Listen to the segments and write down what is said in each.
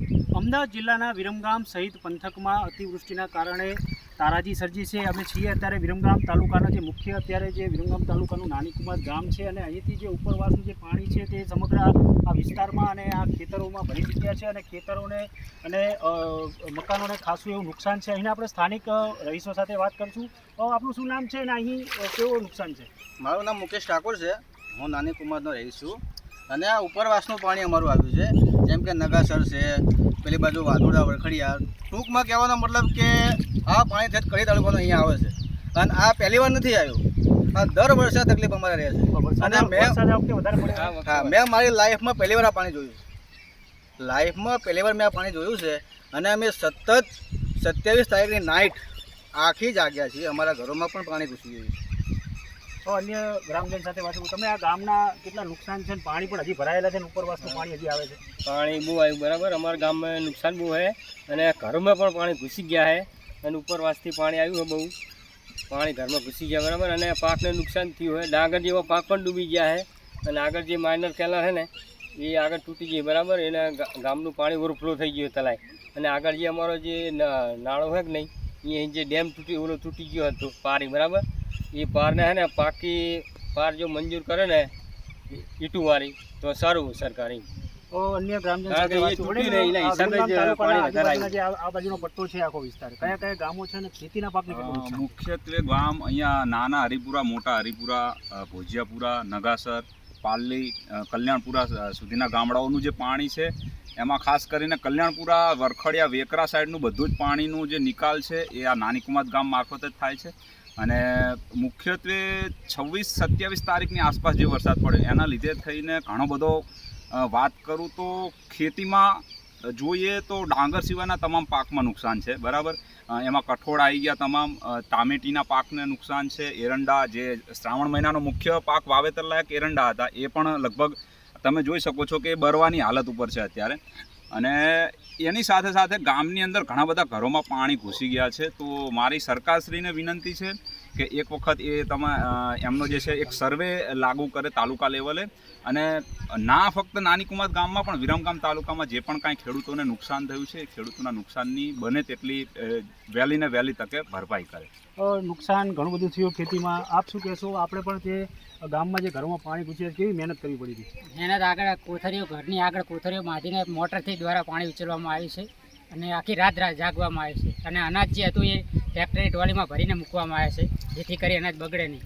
અમદાવાદ જિલ્લાના વિરમગામ સહિત પંથકમાં અતિવૃષ્ટિના કારણે તારાજી સર્જી છે. અમે છીએ અત્યારે વિરમગામ તાલુકાના જે મુખ્ય અત્યારે જે વિરમગામ તાલુકાનું નાની કુમાર ગામ છે અને અહીંથી જે ઉપરવાસનું જે પાણી છે તે સમગ્ર આ વિસ્તારમાં અને આ ખેતરોમાં ભરી ચૂક્યા છે અને ખેતરોને અને મકાનોને ખાસું એવું નુકસાન છે. અહીંના આપણે સ્થાનિક રહીશો સાથે વાત કરીશું. આપણું શું નામ છે અને અહીં કેવું નુકસાન છે? મારું નામ મુકેશ ઠાકોર છે. હું નાની કુમારનો રહીશ છું. અને આ ઉપરવાસનું પાણી અમારું આવ્યું છે. જેમ કે નગાસર છે પેલી બાજુ વાઘોડા વરખડિયા. ટૂંકમાં કહેવાનો મતલબ કે આ પાણી થત કડી તાલુકાનો અહીંયા આવે છે. અને આ પહેલી વાર નથી આવ્યું. આ દર વર્ષે તકલીફ અમારે રહે છે. અને મેં વરસાદ વધારે પડ્યો હા મેં મારી લાઈફમાં પહેલી વાર આ પાણી જોયું. લાઈફમાં પહેલી વાર મેં આ પાણી જોયું છે. અને અમે સતત સત્યાવીસ તારીખની નાઇટ આખી જાગ્યા છીએ. અમારા ઘરોમાં પણ પાણી ઘૂસી ગયું છે. તો અન્ય ગ્રામજન સાથે વાત તમે આ ગામના કેટલા નુકસાન છે? પાણી પણ હજી ભરાયેલા છે ને ઉપરવાસનું પાણી હજી આવે છે? પાણી બહુ આવ્યું, બરાબર. અમારા ગામમાં નુકસાન બહુ છે અને ઘરમાં પણ પાણી ઘૂસી ગયા છે અને ઉપરવાસથી પાણી આવ્યું છે બહુ. પાણી ઘરમાં ઘૂસી ગયા, બરાબર. અને પાકને નુકસાન થયું હોય ડાંગર જેવા પાક પણ ડૂબી ગયા છે. અને આગળ જે માઇનર કેલર છે ને, એ આગળ તૂટી ગઈ, બરાબર. એને ગામનું પાણી ઓવરફ્લો થઈ ગયું તલાય અને આગળ જે અમારો જે નાળો હોય કે નહીં, એ જે ડેમ તૂટી, ઓલો તૂટી ગયો હતો પાણી બરાબર. એ પારને છે ને પાકી પાર જો મંજૂર કરે ને ઈટુવાળી તો સારું સરકારી અન્ય ગ્રામજન સાથે આ બાજુનો પટ્ટો છે આખો વિસ્તાર કયા કયા ગામો છે અને ખેતીના પાકને મુખ્યત્વે ગામ અહીંયા નાના હરિપુરા મોટા હરિપુરા ભોજિયાપુરા નગાસર પાલલી કલ્યાણપુરા સુધીના ગામડાઓનું જે પાણી છે એમાં ખાસ કરીને કલ્યાણપુરા વરખડિયા વેકરા સાઈડનું બધું જ પાણીનું જે નિકાલ છે એ આ નાની કુમાત ગામ મારફતે જ થાય છે. અને મુખ્યત્વે છવ્વીસ, સત્યાવીસ તારીખની આસપાસ જે વરસાદ પડ્યો એના લીધે થઈને ઘણો બધો વાત કરું તો ખેતીમાં જોઈએ તો ડાંગર સિવાયના તમામ પાકમાં નુકસાન છે, બરાબર? એમાં કઠોળ આવી ગયા તમામ ટામેટીના પાકને નુકસાન છે, એરંડા જે શ્રાવણ મહિનાનો મુખ્ય પાક વાવેતર લાયક એરંડા હતા, એ પણ લગભગ તમે જોઈ શકો છો કે બરવાની હાલત ઉપર છે અત્યારે. અને એની સાથે સાથે ગામની અંદર ઘણા બધા ઘરોમાં પાણી ઘૂસી ગયા છે. તો મારી સરકારશ્રીને વિનંતી છે કે એક વખત એ તમે એમનો જે છે એક સર્વે લાગુ કરે તાલુકા લેવલે અને ના ફક્ત નાની કુમાર ગામમાં પણ વિરમગામ તાલુકામાં જે પણ કાંઈ ખેડૂતોને નુકસાન થયું છે ખેડૂતોના નુકસાનની બને તેટલી અ, વહેલી ને વહેલી તકે ભરપાઈ કરે. નુકસાન ઘણું બધું થયું ખેતીમાં. આપ શું કહેશો? આપણે પણ જે ગામમાં જે ઘરમાં પાણી ઘૂસ્યા કેવી મહેનત કરવી પડી હતી? મહેનત આગળ કોથરીઓ ઘરની આગળ કોથરીઓ બાંધીને મોટરથી દ્વારા પાણી ઉછેરવામાં આવે છે અને આખી રાત રાત જાગવામાં આવે છે. અને અનાજ જે હતું એ ફેક્ટરી ટ્રોલીમાં ભરીને મૂકવામાં આવે છે. જેથી કરી અનાજ બગડે નહીં.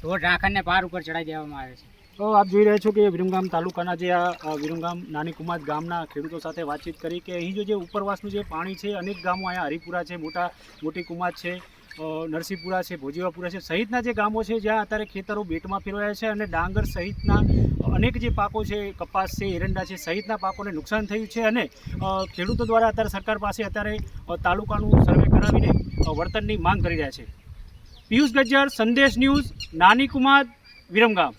ઢોર ઢાંખરને પાર ઉપર ચડાવી દેવામાં આવે છે. તો આપ જોઈ રહ્યા છો કે વિરમગામ તાલુકાના જે આ વિરમગામ નાની કુમાર ગામના ખેડૂતો સાથે વાતચીત કરી કે અહીં જો જે ઉપરવાસનું જે પાણી છે, અનેક ગામો અહીંયા હરિપુરા છે, મોટા, મોટી કુમાર છે નરસિંહપુરા છે, ભોજીવાપુરા છે, સહિતના જે ગામો છે જ્યાં અત્યારે ખેતરો બેટમાં ફેરવાયા છે અને ડાંગર સહિતના અનેક જે પાકો છે, કપાસ છે, એરંડા છે, સહિતના પાકોને નુકસાન થયું છે અને ખેડૂતો દ્વારા અત્યારે સરકાર પાસે અત્યારે તાલુકાનું સર્વે કરાવીને વળતરની માંગ કરી રહ્યા છે. પિયુષ ગજ્જર સંદેશ ન્યૂઝ નાની કુમાર વિરમગામ.